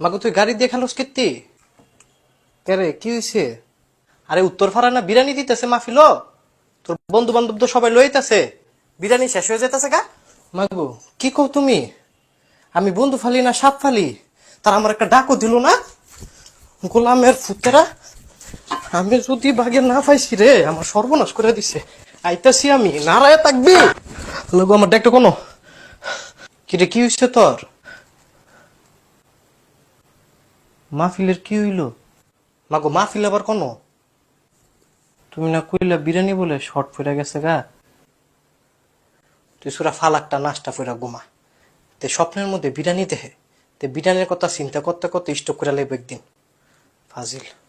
মাগো, তুই গাড়ি দিয়ে খেলোস কীর্তি কেরে, কি হয়েছে আরে, উত্তর ফাড়া না বিরিয়ানি দিতেছে মাহফিল তোর বন্ধু বান্ধব তো সবাই লইতেছে বিরিয়ানি শেষ হয়ে যেতেছে গা? মাগো, কি কও তুমি? আমি বন্ধু ফালি না সাপ ফালি। তার আমার একটা ডাকও দিল না। গোলামের ফুতেরা আমি যদি বাগে না পাইছি রে, আমার সর্বনাশ করে দিছে। আইতাছি আমি, নারায় থাকবি। লোক আমার ডাকটা কোনো? কিরে, কি হইছে তোর? মাহফিলের কি হইল? মাগো, মাহফিল আবার কোনো? তুমি না কইলা বিরিয়ানি বলে শর্ট পড়ে গেছে গা? তুই সুরা ফালাকটা নাস্তা ফেরা ঘুমা। তে স্বপ্নের মধ্যে বিরিয়ানি দেহে। তে বিরিয়ানির কথা চিন্তা করতে করতে স্টক করে লাগবে একদিন। ফাজিল।